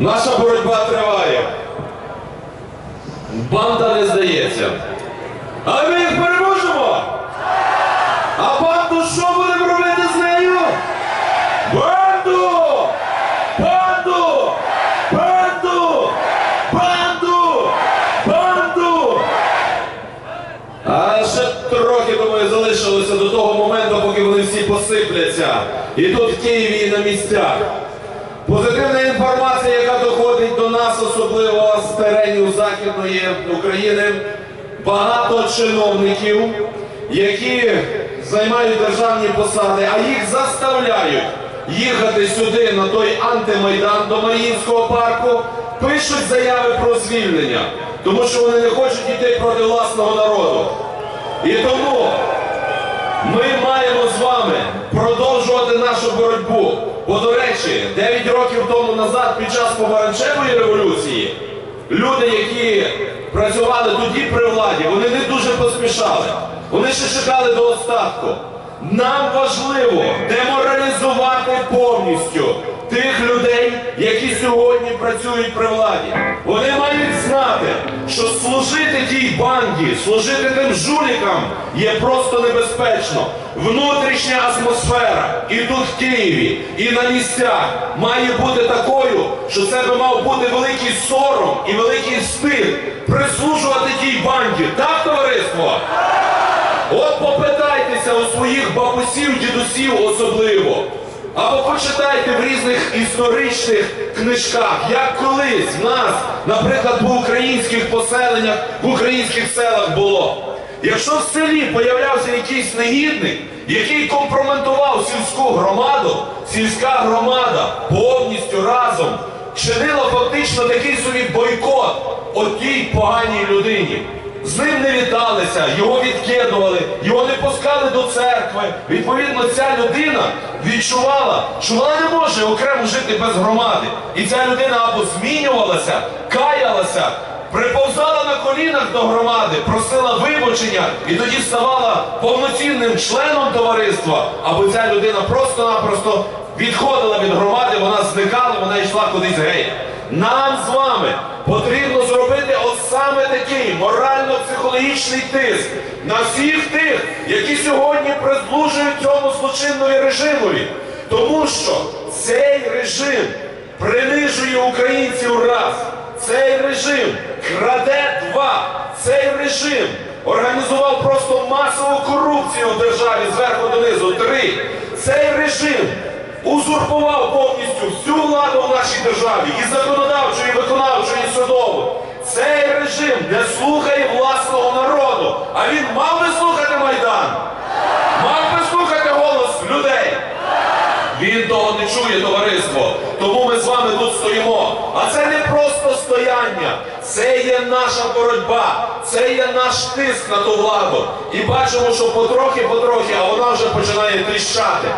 Наша боротьба триває. Банда не здається. Але ми їх переможемо! А банду що будемо робити з нею? Банду! Банду! Банду! Банду! Банду! А ще трохи, думаю, залишилося до того моменту, поки вони всі посипляться. І тут в Києві і на місцях. Позитивна інформація, нас, особливо з теренів Західної України, багато чиновників, які займають державні посади, а їх заставляють їхати сюди на той антимайдан до Маріїнського парку, пишуть заяви про звільнення, тому що вони не хочуть йти проти власного народу. І тому ми маємо з вами продовжувати нашу боротьбу. Бо, до речі, 9 років тому назад, під час помаранчевої революції, люди, які працювали тоді при владі, вони не дуже поспішали. Вони ще чекали до остатку. Нам важливо деморалізувати повністю тих людей, які сьогодні працюють при владі. Вони мають знати, що служити тій банді, служити тим жулікам є просто небезпечно. Внутрішня атмосфера і тут в Києві, і на місцях має бути такою, що це би мав бути великий сором і великий стиль прислужувати тій банді. Так, товариство? От попитайтеся у своїх бабусів, дідусів особливо. Або почитайте в різних історичних книжках, як колись в нас, наприклад, в українських поселеннях, в українських селах було. Якщо в селі появлявся якийсь негідник, який компрометував сільську громаду, сільська громада повністю разом чинила фактично такий собі бойкот отій поганій людині. З ним не віталися, його відкидували, його не пускали до церкви. Відповідно, ця людина відчувала, що вона не може окремо жити без громади. І ця людина або змінювалася, каялася, приповзала на колінах до громади, просила вибачення і тоді ставала повноцінним членом товариства, або ця людина просто-напросто відходила від громади, вона зникала, вона йшла кудись геть. Нам з вами потрібно саме такий морально-психологічний тиск на всіх тих, які сьогодні прислужують цьому злочинному режимові. Тому що цей режим принижує українців раз, цей режим краде два, цей режим організував просто масову корупцію в державі зверху донизу три. Цей режим узурпував повністю всю владу в нашій державі і законодавчу, і виконавчу, і судову. Цей режим не слухає власного народу. А він мав би слухати Майдан? Мав би слухати голос людей? Він того не чує, товариство. Тому ми з вами тут стоїмо. А це не просто стояння, це є наша боротьба, це є наш тиск на ту владу. І бачимо, що потрохи-потрохи, а вона вже починає тріщати.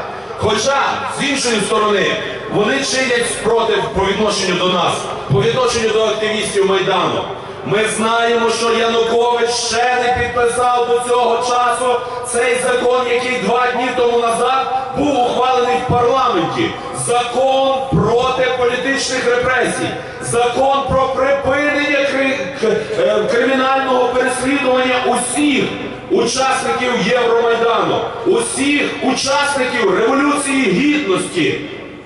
Хоча, з іншої сторони, вони чинять спротив по відношенню до нас, по відношенню до активістів Майдану. Ми знаємо, що Янукович ще не підписав до цього часу цей закон, який два дні тому назад був ухвалений в парламенті. Закон проти політичних репресій, закон про припинення е, кримінального переслідування усіх учасників Євромайдану, усіх учасників Революції Гідності.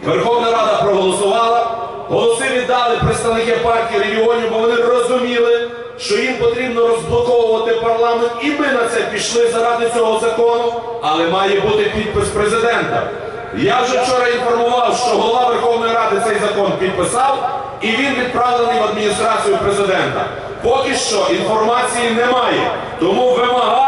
Верховна Рада проголосувала, голоси віддали представники партії регіонів, бо вони розуміли, що їм потрібно розблоковувати парламент, і ми на це пішли заради цього закону, але має бути підпис президента. Я вже вчора інформував, що голова Верховної Ради цей закон підписав, і він відправлений в адміністрацію президента. Поки що інформації немає. Тому вимагаємо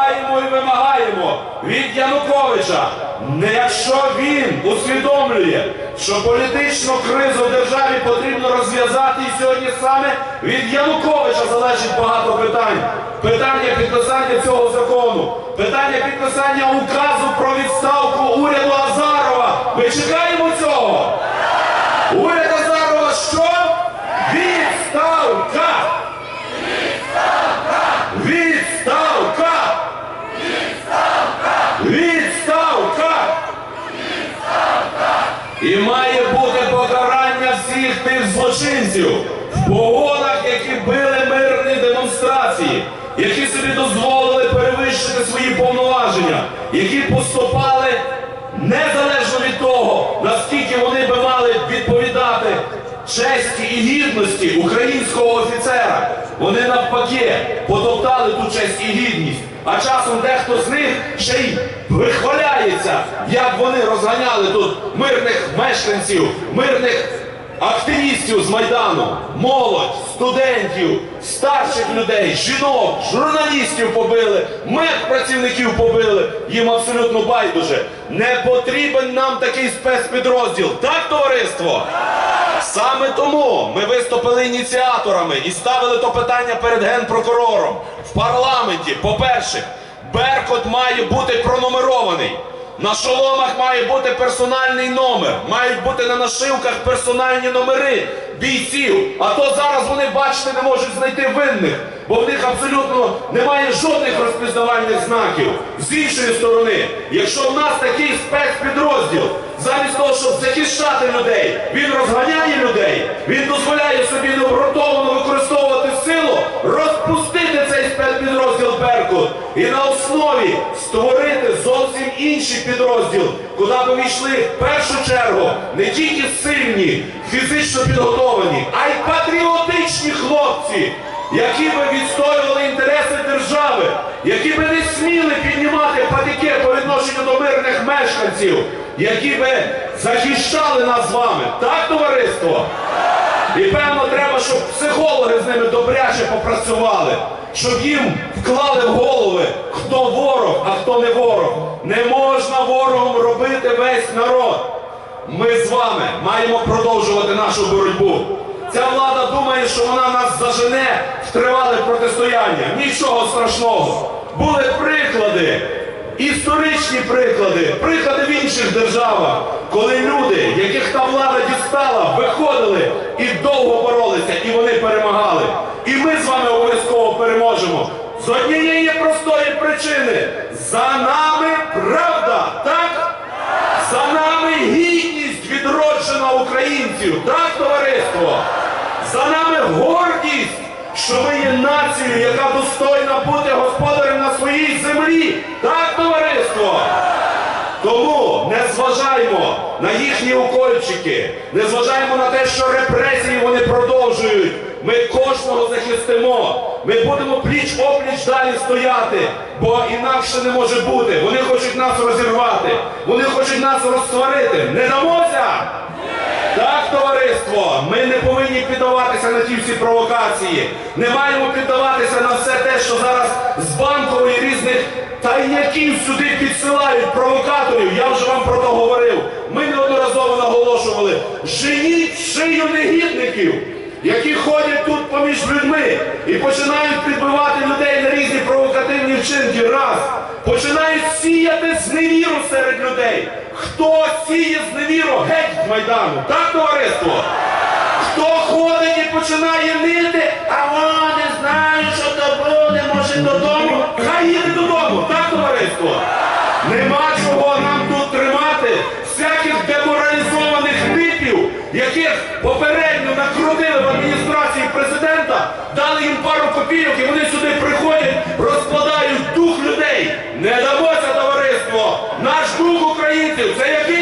від Януковича, не якщо він усвідомлює, що політичну кризу в державі потрібно розв'язати, і сьогодні саме від Януковича залежить багато питань. Питання підписання цього закону, питання підписання указу про відставку уряду Азарова. Ми чекаємо цього. Уряд Азарова що? Відставка! Відставка! Відставка! І має бути покарання всіх тих злочинців. Злочинців в погонах, які били мирні демонстрації, які собі дозволили перевищити свої повноваження, які поступали незалежно від того, наскільки вони би мали відповідати честі і гідності українського офіцера. Вони навпаки потоптали ту честь і гідність. А часом дехто з них ще й вихваляється, як вони розганяли тут мирних мешканців, мирних активістів з Майдану, молодь, студентів, старших людей, жінок, журналістів побили, медпрацівників побили. Їм абсолютно байдуже. Не потрібен нам такий спецпідрозділ. Так, товариство? Саме тому ми виступили ініціаторами і ставили то питання перед генпрокурором в парламенті. По-перше, Беркут має бути пронумерований. На шоломах має бути персональний номер, мають бути на нашивках персональні номери бійців. А то зараз вони, бачите, не можуть знайти винних, бо в них абсолютно немає жодних розпізнавальних знаків. З іншої сторони, якщо в нас такий спецпідрозділ, замість того, щоб захищати людей, він розганяє людей, він дозволяє собі необґрунтовано використовувати силу, спецпідрозділ Беркут і на основі створити зовсім інший підрозділ, куди б увійшли в першу чергу не тільки сильні, фізично підготовлені, а й патріотичні хлопці, які би відстоювали інтереси держави, які би не сміли піднімати патики по відношенню до мирних мешканців, які би захищали нас з вами. Так, товариство? І певно, треба, щоб психологи з ними добряче попрацювали, щоб їм вклали в голови, хто ворог, а хто не ворог. Не можна ворогом робити весь народ. Ми з вами маємо продовжувати нашу боротьбу. Ця влада думає, що вона нас зажене в тривале протистояння. Нічого страшного. Були приклади, історичні приклади, приклади в інших державах, коли люди, яких та влада дістала, виходили і довго боролися, і вони перемагали. І ми з вами обов'язково переможемо. З однієї простої причини. За нами правда, так? За нами гідність відроджена українців, так, товариство? За нами гордість, що ми є нацією, яка достойна бути господарем на своїй землі. Так, товариство? Тому не зважаймо на їхні укольчики, не зважаймо на те, що репресії вони продовжують. Ми кожного захистимо. Ми будемо пліч опліч далі стояти, бо інакше не може бути. Вони хочуть нас розірвати, вони хочуть нас розсварити. Не дамося! Товариство, ми не повинні піддаватися на ті всі провокації. Не маємо піддаватися на все те, що зараз з банкової різних тайняків сюди підсилають провокаторів. Я вже вам про то говорив. Ми неодноразово наголошували. Женіть шию негідників, які ходять тут поміж людьми і починають підбивати людей на різні провокативні вчинки. Раз. Починають сіяти зневіру серед людей. Хто сіє зневіру? Геть з Майдану. Так, товариство? Хто ходить і починає нити, а вони знають, що то буде, може додому. Хай їде додому, так, товариство? Нема чого нам тут тримати всяких деморалізованих типів, яких попередньо накрутили в адміністрації президента, дали їм пару копійок і вони сюди приходять, розкладають дух людей. Не дамося, товариство! Наш дух українців це